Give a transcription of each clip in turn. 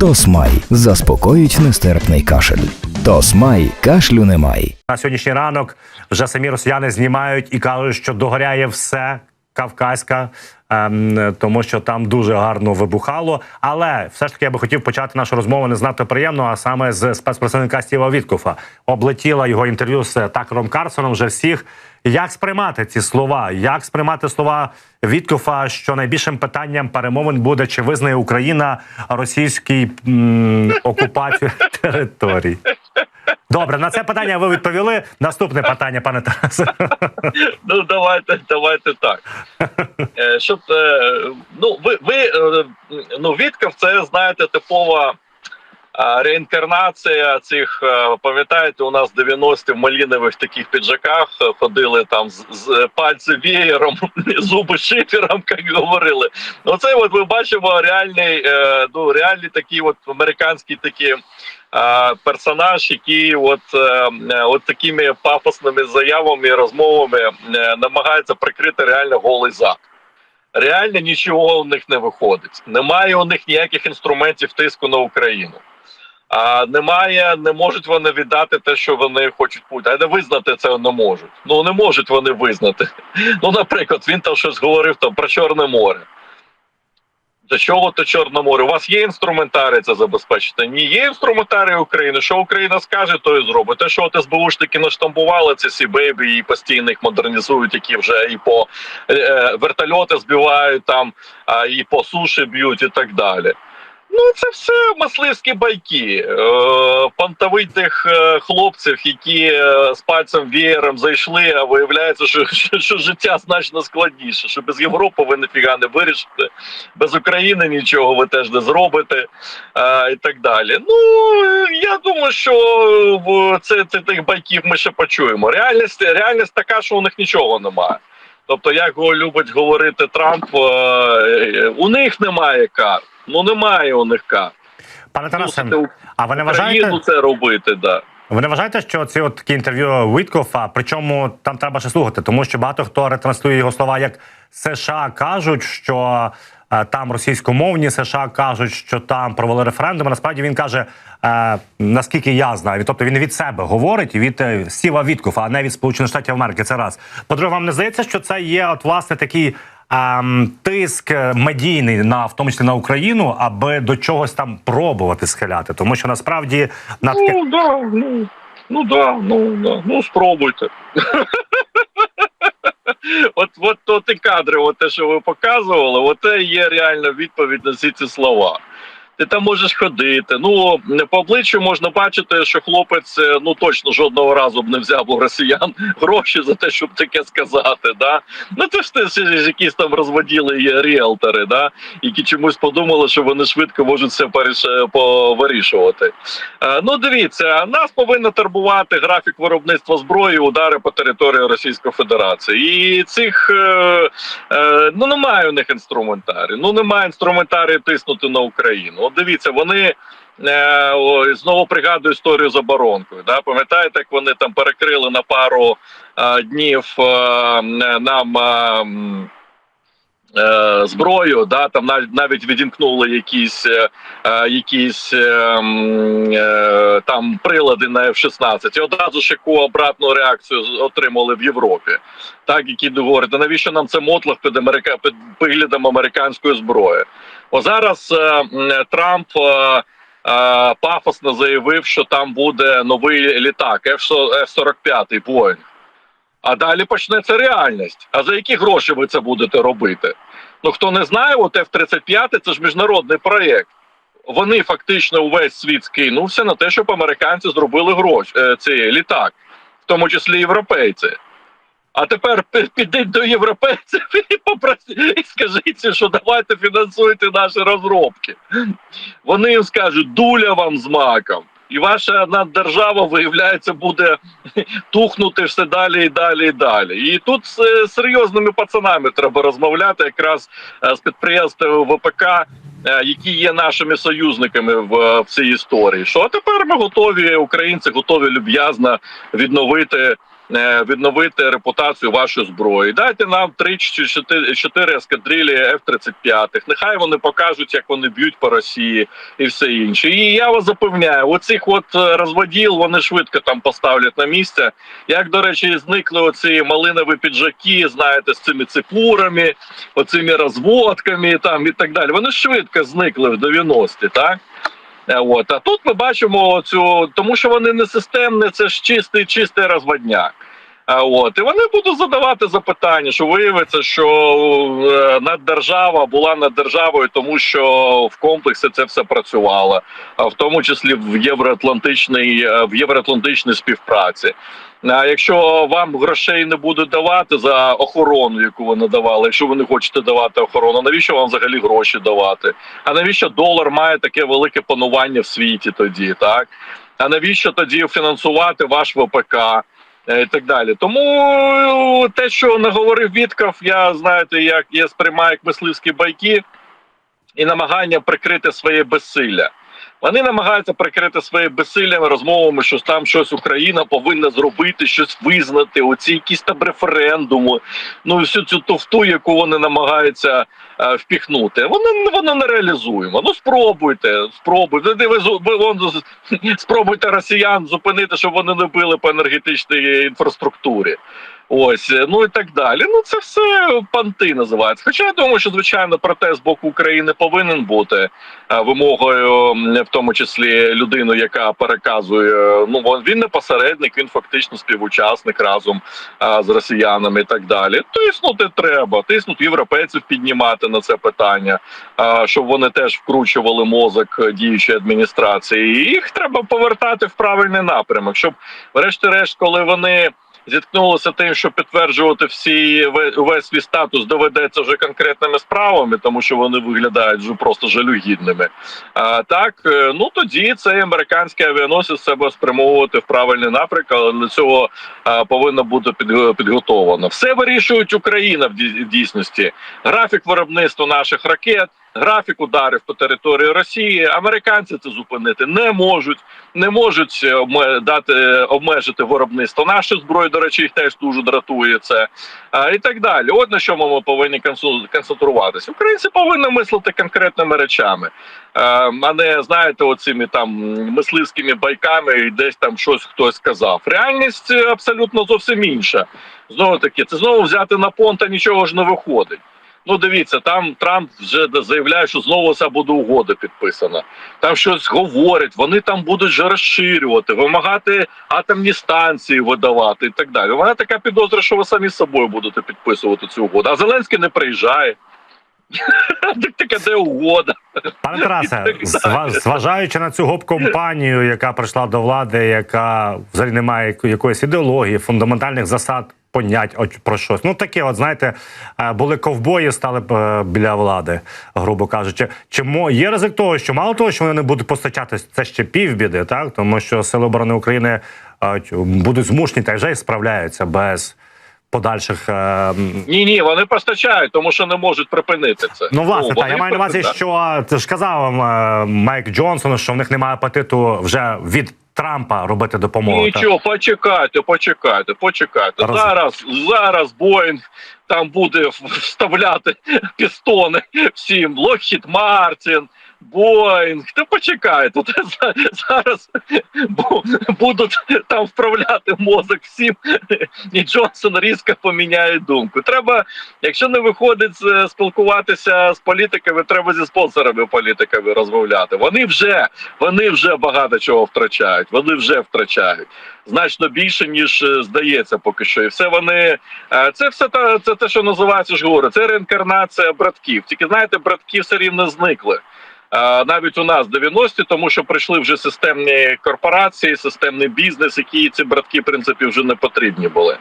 Тосмай заспокоїть нестерпний кашель. Тосмай кашлю немає. На сьогоднішній ранок вже самі росіяни знімають і кажуть, що догоряє все Кавказька, ем, тому що там дуже гарно вибухало. Але все ж таки я би хотів почати нашу розмову не знато приємно, а саме з спецпредставника Стіва Віткофа. Облетіла його інтерв'ю з Такером Карсоном. Вже всіх. Як сприймати ці слова? Як сприймати слова Віткофа, що найбільшим питанням перемовин буде чи визнає Україна російській м, окупацію територій? Добре, на це питання ви відповіли. Наступне питання, пане Тарасе. Ну давайте, давайте так. Е, Щоб е, ну ви ви е, ну Вітков, це знаєте, типова реінкарнація цих. е, Пам'ятаєте, у нас 90-ті в малінових таких піджаках е, ходили там з, з пальці веєром, зуби шифером, як говорили. Оце от ми бачимо реальний, е, ну реальний такий от американський такий. е, Персонаж, який от, от такими пафосними заявами і розмовами намагається прикрити реально голий зад. Реально нічого у них не виходить. Немає у них ніяких інструментів тиску на Україну. А немає, не можуть вони віддати те, що вони хочуть бути. А не визнати це не можуть. Ну не можуть вони визнати. Ну, наприклад, він там щось говорив там про Чорне море. Для чого то Чорне море? У вас є інструментарій це забезпечити? Ні, є інструментарій України. Що Україна скаже, то і зробить. Те, що от СБУшники наштамбували, це сі бейбі і постійно їх модернізують, які вже і по е, е, вертольоти збивають там, і по суші б'ють, і так далі. Ну, це все мисливські байки е, понтовитих е, хлопців, які е, з пальцем веєром зайшли, а виявляється, що, що, що життя значно складніше, що без Європи ви ніфіга не вирішите, без України нічого ви теж не зробите і так далі. Ну, я думаю, що це, це тих байків ми ще почуємо. Реальність, реальність така, що у них нічого немає. Тобто, як любить говорити Трамп, у них немає карт. Ну немає у них карт. Пане Тарасе, Мусите а ви не вважаєте, це робити, да. ви не вважаєте, що ці от такі інтерв'ю Віткофа, причому там треба ще слухати, тому що багато хто ретранслює його слова, як США кажуть, що е, там російськомовні США кажуть, що там провели референдум. Насправді він каже, е, наскільки я знаю, тобто він від себе говорить від е, Стіва Віткофа, а не від Сполучених Штатів Америки. Це раз. По-друге, вам не здається, що це є от власне такий. Ем, тиск медійний на в тому числі на Україну, аби до чогось там пробувати схиляти, тому що насправді на таке Ну да, ну, ну да, ну да, ну спробуйте. От, от, от і кадри, от те, що ви показували, от є реальна відповідь на всі ці слова. Ти там можеш ходити. Ну по обличчю можна бачити, що хлопець е, ну точно жодного разу б не взяв у росіян гроші за те, щоб таке сказати. Да? Ну це ж теж якісь там розводіли ріелтори, да? які чомусь подумали, що вони швидко можуть все поріш- повирішувати. Е, Ну, дивіться, нас повинно турбувати графік виробництва зброї, удари по території Російської Федерації. І цих е, е, ну немає у них інструментарію. Ну немає інструментарію тиснути на Україну. От дивіться, вони. Е, о, знову пригадую історію з оборонкою. Да? Пам'ятаєте, як вони там перекрили на пару е, днів е, нам е, е, зброю, да? там навіть, відімкнули якісь, е, е, якісь е, е, там прилади на F-16 і одразу ж яку обратну реакцію отримали в Європі. Так, які говорять, навіщо нам це мотлах під, Америка... під виглядом американської зброї? О зараз е, Трамп. Е, е, Пафосно заявив, що там буде новий літак F-45 Boeing. А далі почнеться реальність. А за які гроші ви це будете робити? Ну хто не знає, от F-35 це ж міжнародний проєкт. Вони фактично увесь світ скинувся на те, щоб американці зробили гроші цей літак, в тому числі європейці. А тепер пі- підіть до європейців і попросіть, і скажіть, що давайте фінансуйте наші розробки. Вони їм скажуть, дуля вам з маком. І ваша наддержава, виявляється, буде тухнути все далі і далі і далі. І тут з е, серйозними пацанами треба розмовляти якраз е, з підприємствами ВПК, е, які є нашими союзниками в, в цій історії. Що тепер ми готові, українці готові люб'язно відновити відновити репутацію вашої зброї. Дайте нам 3 чи 4, 4 ескадрилі F-35. Нехай вони покажуть, як вони б'ють по Росії і все інше. І я вас запевняю, оцих от е, розводіл вони швидко там поставлять на місце. Як до речі, зникли оці малинові піджаки, знаєте, з цими ципурами, оцими розводками там і так далі. Вони швидко зникли в 90-ті, так? Е, От. А тут ми бачимо цю, тому що вони не системні, це ж чистий, чистий розводняк. А от і вони будуть задавати запитання, що виявиться, що е, наддержава була над державою, тому що в комплексі це все працювало, в тому числі в євроатлантичній е, в євроатлантичній співпраці. А якщо вам грошей не будуть давати за охорону, яку ви надавали, якщо ви не хочете давати охорону, навіщо вам взагалі гроші давати? А навіщо долар має таке велике панування в світі тоді, так? А навіщо тоді фінансувати ваш ВПК? е, І так далі. Тому те, що наговорив Вітков, я знаєте, як я сприймаю як мисливські байки і намагання прикрити своє безсилля. Вони намагаються прикрити своє безсилля розмовами, що там щось Україна повинна зробити, щось визнати, оці якісь там референдуми, ну і всю цю тофту, яку вони намагаються е, впіхнути. Вони воно не реалізуємо. Ну спробуйте, спробуйте. Ви, ви вон, спробуйте росіян зупинити, щоб вони не били по енергетичній інфраструктурі. Ось, е, ну і так далі. Ну це все панти називається. Хоча я думаю, що звичайно протест з боку України повинен бути е, вимогою, в тому числі людину, яка переказує. Ну він не посередник, він фактично співучасник разом е, з росіянами і так далі. Тиснути треба, тиснути європейців піднімати на це питання, е, щоб вони теж вкручували мозок діючої адміністрації. І їх треба повертати в правильний напрямок, щоб, врешті-решт, коли вони зіткнулися тим, що підтверджувати всі весь свій статус доведеться вже конкретними справами, тому що вони виглядають вже просто жалюгідними. А так, е, ну тоді цей американський авіаносець себе спрямовувати в правильний напрямок, але для цього а, повинно бути підго- підготовлено. Все вирішують Україна в дійсності. Графік виробництва наших ракет. Графік ударів по території Росії американці це зупинити не можуть, не можуть е, дати е, обмежити виробництво нашої зброї. До речі, їх теж дуже дратує це а, і так далі. От на чому ми повинні концентруватися. Українці повинні мислити конкретними речами, а не знаєте, оцими там мисливськими байками, і десь там щось хтось сказав. Реальність е, абсолютно зовсім інша. Знову таки, це знову взяти на понта нічого ж не виходить. Ну, дивіться, там Трамп вже заявляє, що знову ця буде угода підписана. Там щось говорять, вони там будуть вже розширювати, вимагати атомні станції видавати і так далі. Мене така підозра, що ви самі з собою будете підписувати цю угоду. А Зеленський не приїжджає. Так таке де угода. Пане Тарасе, зважаючи на цю гоп-компанію, яка прийшла до влади, яка взагалі не має якоїсь ідеології, фундаментальних засад, понять от про щось. Ну таке, от знаєте, е, були ковбої, стали е, біля влади, грубо кажучи. Чи мо- є ризик того, що мало того, що вони не будуть постачатись, це ще півбіди, так тому що сили оборони України е, будуть змушені та вже й справляються без подальших. е, Ні, ні, вони постачають, тому що не можуть припинити це. Ну, власне, та, вони я маю на увазі, що ти ж казав е, Майк Джонсон, що в них немає апетиту вже від Трампа робити допомогу. так? Почекайте, почекайте, почекайте. Раз. Зараз, зараз Боїнг там буде вставляти пістони всім. Локхід Мартін, Боїнг. Та почекайте. Та за- зараз будуть там вправляти мозок всім, і Джонсон різко поміняє думку. Треба, якщо не виходить спілкуватися з політиками, треба зі спонсорами політиками розмовляти. Вони вже вони вже багато чого втрачають. Вони вже втрачають значно більше ніж е, здається, поки що. І все вони е, це все та це те, що називається ж говорю. Це реінкарнація братків. Тільки знаєте, братки все рівно зникли. Е, Навіть у нас 90-ті, тому що прийшли вже системні корпорації, системний бізнес, які ці братки, в принципі, вже не потрібні були.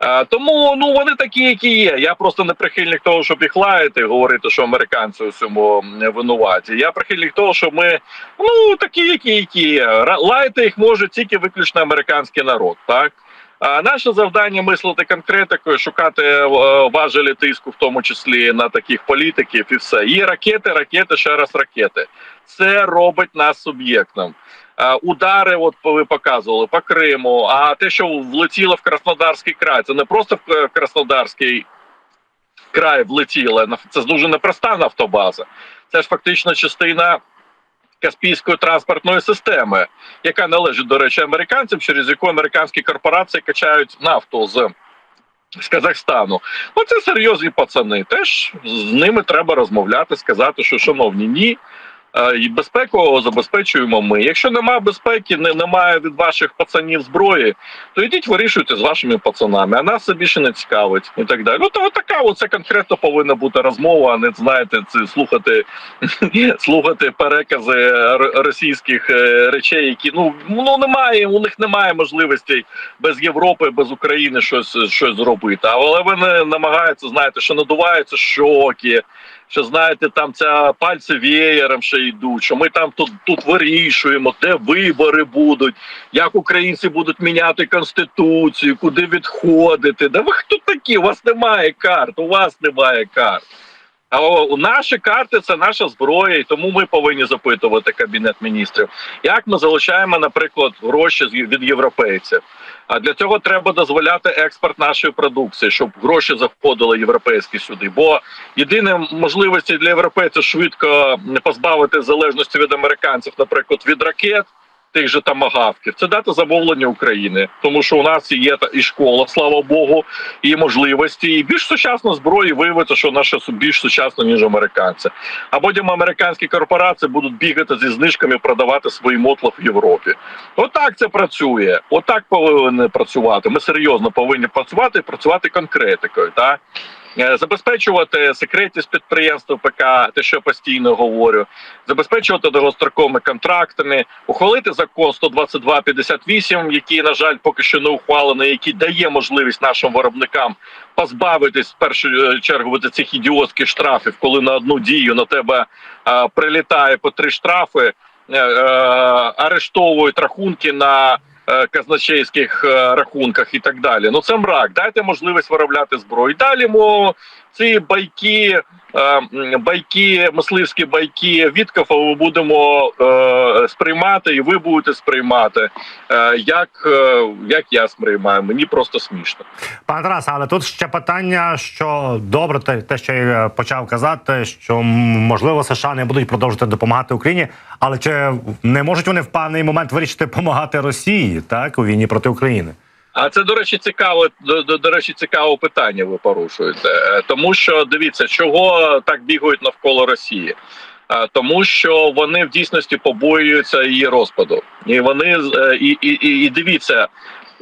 Е, Тому ну вони такі, які є. Я просто не прихильник того, щоб їх лаяти, говорити, що американці у цьому винуваті. Я прихильник того, що ми ну такі, які які є. Лаяти їх може тільки виключно американський народ, так. Наше завдання мислити конкретикою, шукати е, важелі тиску, в тому числі на таких політиків, і все. Є ракети, ракети, ще раз ракети. Це робить нас суб'єктом. Е, Удари, от ви показували по Криму. А те, що влетіло в Краснодарський край, це не просто в Краснодарський край влетіло. Це дуже непроста нафтобаза. Це ж фактично частина Каспійської транспортної системи, яка належить, до речі, американцям, через яку американські корпорації качають нафту з. З Казахстану, ну це серйозні пацани. Теж з ними треба розмовляти, сказати, що шановні, ні. Е, І безпеку забезпечуємо ми. Якщо немає безпеки, не, немає від ваших пацанів зброї, то йдіть вирішуйте з вашими пацанами, а нас це більше не цікавить і так далі. Ну то така оце конкретно повинна бути розмова, а не знаєте, це слухати, слухати перекази російських е, речей, які ну ну немає, у них немає можливостей без Європи, без України щось щось зробити. Але вони намагаються, знаєте, що надуваються щоки. Що знаєте, там ця пальці веєром ще йдуть, що ми там тут тут вирішуємо, де вибори будуть, як українці будуть міняти конституцію, куди відходити. Да ви хто такі? У вас немає карт, у вас немає карт. А о, наші карти це наша зброя, і тому ми повинні запитувати кабінет міністрів, як ми залучаємо, наприклад, гроші від європейців. А для цього треба дозволяти експорт нашої продукції, щоб гроші заходили європейські сюди. Бо єдине можливості для європейців швидко позбавити залежності від американців, наприклад, від ракет. Тих же тамагавків, це дати замовлення України, тому що у нас є та- і школа, слава Богу, і можливості, і більш сучасна зброя, і виявиться, що наша більш сучасна, ніж американці. А потім американські корпорації будуть бігати зі знижками, продавати свої мотла в Європі. Отак це працює. Отак повинні працювати. Ми серйозно повинні працювати і працювати конкретикою. Так? Е, Забезпечувати секретність підприємства ПК, те, що я постійно говорю, забезпечувати довгостроковими контрактами, ухвалити закон 122.58, який, на жаль, поки що не ухвалений, який дає можливість нашим виробникам позбавитись в першу е, чергу від цих ідіотських штрафів, коли на одну дію на тебе е, прилітає по три штрафи, арештовують рахунки на казначейських е, рахунках і так далі. Ну це мрак. Дайте можливість виробляти зброю. Далі мо ці байки, е, байки, мисливські байки Віткафа ми будемо е, сприймати, і ви будете сприймати. Е, як, як я сприймаю, мені просто смішно. Пане Тарасе, але тут ще питання, що добре, те, що я почав казати, що можливо США не будуть продовжувати допомагати Україні, але чи не можуть вони в певний момент вирішити допомагати Росії так у війні проти України? А це, до речі, цікаве до, до, речі, цікаве питання. Ви порушуєте, Е, тому що дивіться, чого так бігають навколо Росії. Е, Тому що вони в дійсності побоюються її розпаду, і вони е, і, і, і, дивіться.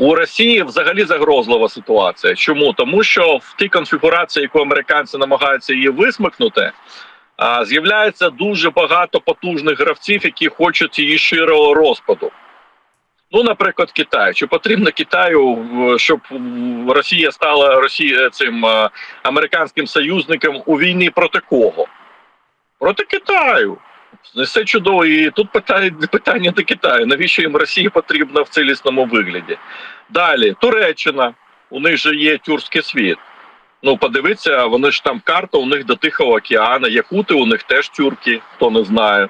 У Росії взагалі загрозлива ситуація. Чому тому, що в тій конфігурації, яку американці намагаються її висмикнути, з'являється дуже багато потужних гравців, які хочуть її щирого розпаду. Ну, наприклад, Китай. Чи потрібно Китаю, щоб Росія стала Росія цим е, американським союзником у війні проти кого? Проти Китаю. Все чудово. І тут питання, питання до Китаю. Навіщо їм Росія потрібна в цілісному вигляді? Далі, Туреччина. У них же є тюркський світ. Ну, подивіться, вони ж там карта у них до Тихого океану, Якути у них теж тюрки, хто не знає.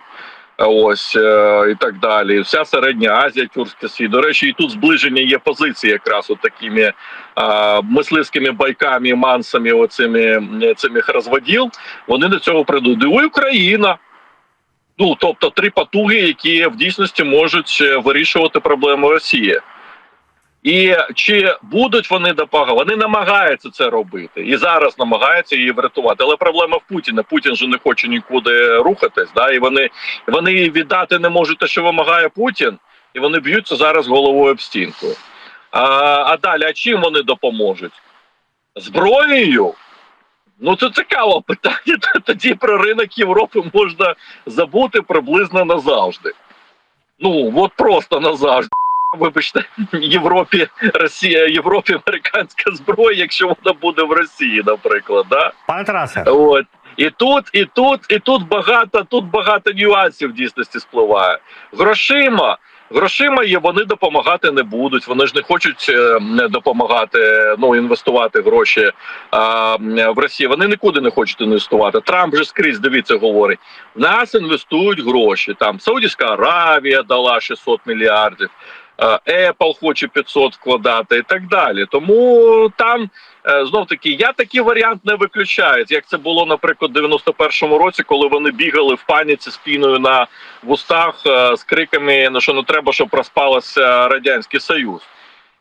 Ось е, і так далі. Вся середня Азія, тюркський світ. До речі, і тут зближення є позиції якраз от такими а, мисливськими байками, мансами, оцими цими розводіл. Вони до цього прийдуть. І Україна. Ну тобто три потуги, які в дійсності можуть е, вирішувати проблему Росії. І чи будуть вони допомагати? Вони намагаються це робити і зараз намагаються її врятувати. Але проблема в Путіна. Путін же не хоче нікуди рухатись. Да? І вони, вони віддати не можуть те, що вимагає Путін, і вони б'ються зараз головою об стінку. А, а далі, а чим вони допоможуть? Зброєю? Ну це цікаве питання. Тоді про ринок Європи можна забути приблизно назавжди. Ну, от просто назавжди. Вибачте, Європі Росія, Європі американська зброя, якщо вона буде в Росії, наприклад, да? Пане Тарасе, От і тут, і тут, і тут багато, тут багато нюансів в дійсності спливає. Грошима Грошима є, вони допомагати не будуть. Вони ж не хочуть е, допомагати, ну інвестувати гроші а, в Росії. Вони нікуди не хочуть інвестувати. Трамп же скрізь дивіться, говорить: в нас інвестують гроші. Там Саудівська Аравія дала 600 мільярдів. Е, Apple хоче 500 вкладати і так далі. Тому там знов таки я такий варіант не виключаю, як це було, наприклад, в 91-му році, коли вони бігали в паніці з піною на вустах е, з криками, ну що не треба, щоб розпалася радянський союз.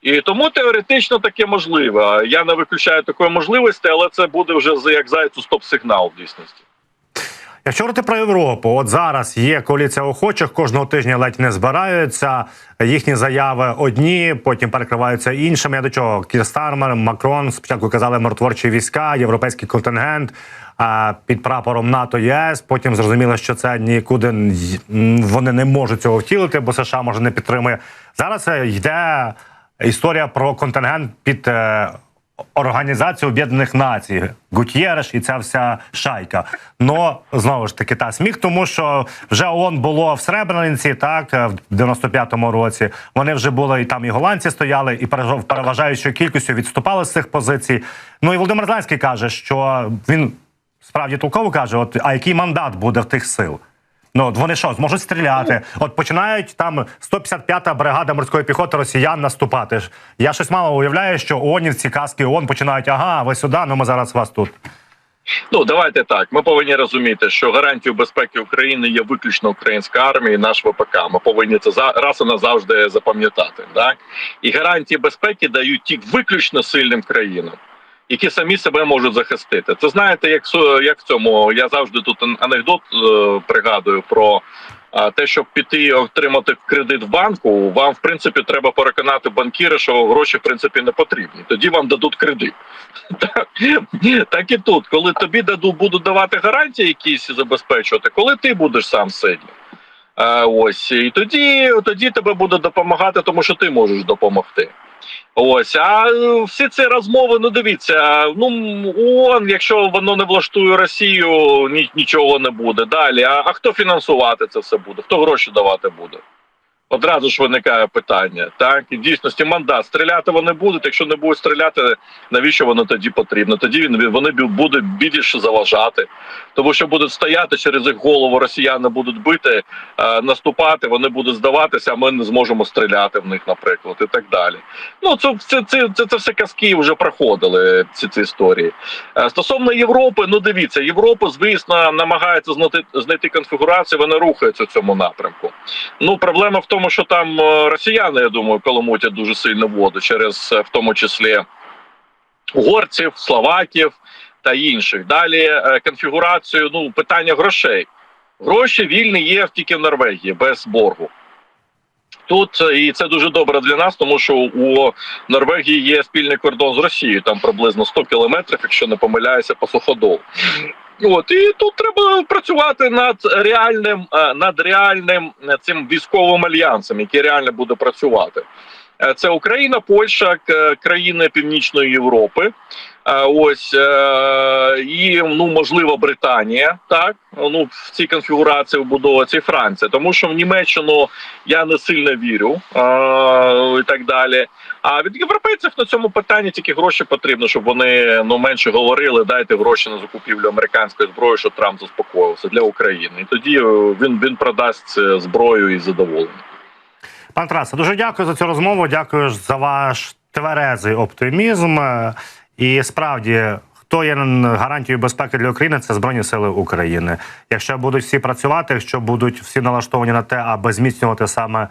І тому теоретично таке можливе. Я не виключаю такої можливості, але це буде вже як зайцю стоп-сигнал в дійсності. Якщо говорити про Європу, от зараз є коаліція охочих, кожного тижня ледь не збираються. Їхні заяви одні, потім перекриваються іншими. Я до чого Кір Стармер, Макрон спочатку казали миротворчі війська, європейський контингент під прапором НАТО ЄС. Потім зрозуміло, що це нікуди вони не можуть цього втілити, бо США може не підтримує. Зараз е, йде історія про контингент під. Організацію Об'єднаних Націй, Гутєреш і ця вся шайка. Но знову ж таки та сміх, тому що вже ООН було в Сребрениці, так е, в 95-му році. Вони вже були і там, і голландці стояли, і переважаючою кількістю відступали з цих позицій. Ну і Володимир Зеленський каже, що він справді толково каже: от а який мандат буде в тих сил? Ну от вони що, зможуть стріляти? От починають там 155-та бригада морської піхоти росіян наступати. Я щось мало уявляю, що ООНівці, каски ООН починають, ага, ви сюди, ну ми зараз вас тут. Ну давайте так. Ми повинні розуміти, що гарантією безпеки України є виключно українська армія, і наш ВПК. Ми повинні це за раз і назавжди запам'ятати. Так і гарантії безпеки дають ті виключно сильним країнам. Які самі себе можуть захистити, це знаєте, як як в цьому я завжди тут анекдот е, пригадую про а, те, щоб піти отримати кредит в банку. Вам в принципі треба переконати банкіра, що гроші в принципі не потрібні. Тоді вам дадуть кредит. Так, і тут, коли тобі будуть давати гарантії якісь забезпечувати, коли ти будеш сам сильний. А, ось і тоді, тоді тебе буде допомагати, тому що ти можеш допомогти. Ось, а е, всі ці розмови, ну дивіться, ну ООН, якщо воно не влаштує Росію, ні, нічого не буде. Далі. А, а хто фінансувати це все буде? Хто гроші давати буде? Одразу ж виникає питання. Так, і дійсності мандат. Стріляти вони будуть. Якщо не будуть стріляти, навіщо воно тоді потрібно? Тоді він вони будуть більше заважати, тому що будуть стояти через їх голову. Росіяни будуть бити, е, наступати. Вони будуть здаватися. а Ми не зможемо стріляти в них, наприклад, і так далі. Ну це це, це, це, це все казки вже проходили. Ці ці історії. Е, Стосовно Європи, ну дивіться, Європа, звісно, намагається знайти знайти конфігурацію. Вони рухаються в цьому напрямку. Ну, проблема в тому, що там е, росіяни, я думаю, каламутять дуже сильно воду через е, в тому числі угорців, словаків та інших. Далі е, конфігурацію, ну питання грошей. Гроші вільні є тільки в Норвегії без боргу. Тут і це дуже добре для нас, тому що у Норвегії є спільний кордон з Росією, там приблизно 100 кілометрів, якщо не помиляюся, по суходолу. От і тут треба працювати над реальним е, над реальним е, цим військовим альянсом, який реально буде працювати. Е, Це Україна, Польща, країни Північної Європи. Е, Ось е, і ну можливо Британія, так ну в цій конфігурації вбудовується і Франція, тому що в Німеччину я не сильно вірю і так далі. А від європейців на цьому питанні тільки гроші потрібно, щоб вони ну менше говорили. Дайте гроші на закупівлю американської зброї, щоб Трамп заспокоївся для України. І тоді він він продасть зброю і задоволення. Пан Тарасе, дуже дякую за цю розмову. Дякую за ваш тверезий оптимізм. І справді, хто є гарантією безпеки для України, це Збройні Сили України. Якщо будуть всі працювати, якщо будуть всі налаштовані на те, аби зміцнювати саме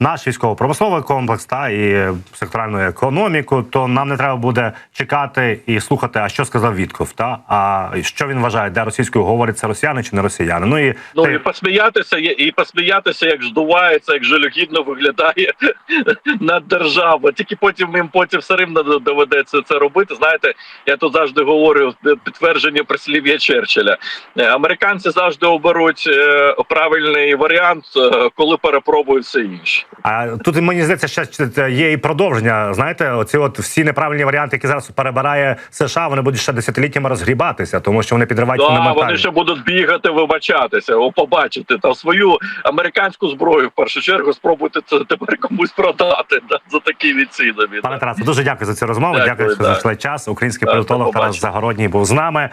наш військово-промисловий комплекс та і секторальну економіку, то нам не треба буде чекати і слухати, а що сказав Вітков, та а що він вважає, де російською говорять це росіяни чи не росіяни. Ну і Ну те- і посміятися, і посміятися, як здувається, як жалюгідно виглядає над державою. Тільки потім їм потім все рівно доведеться це робити. Знаєте, я тут завжди говорю підтвердження прислів'я Черчилля. Е, Американці завжди оберуть е, правильний варіант, е, коли перепробують все інше. А тут мені здається, ще є і продовження. Знаєте, оці от всі неправильні варіанти, які зараз перебирає США, вони будуть ще десятиліттями розгрібатися, тому що вони підривають Да, вони ще будуть бігати, вибачатися, о, побачити та свою американську зброю в першу чергу спробуйте це тепер комусь продати да, за такі цінами. Пане Тарасе, дуже дякую за цю розмову. Дякую, Дякую, що да. знайшли час. Український Да, політолог Тарас. Загородній був з нами.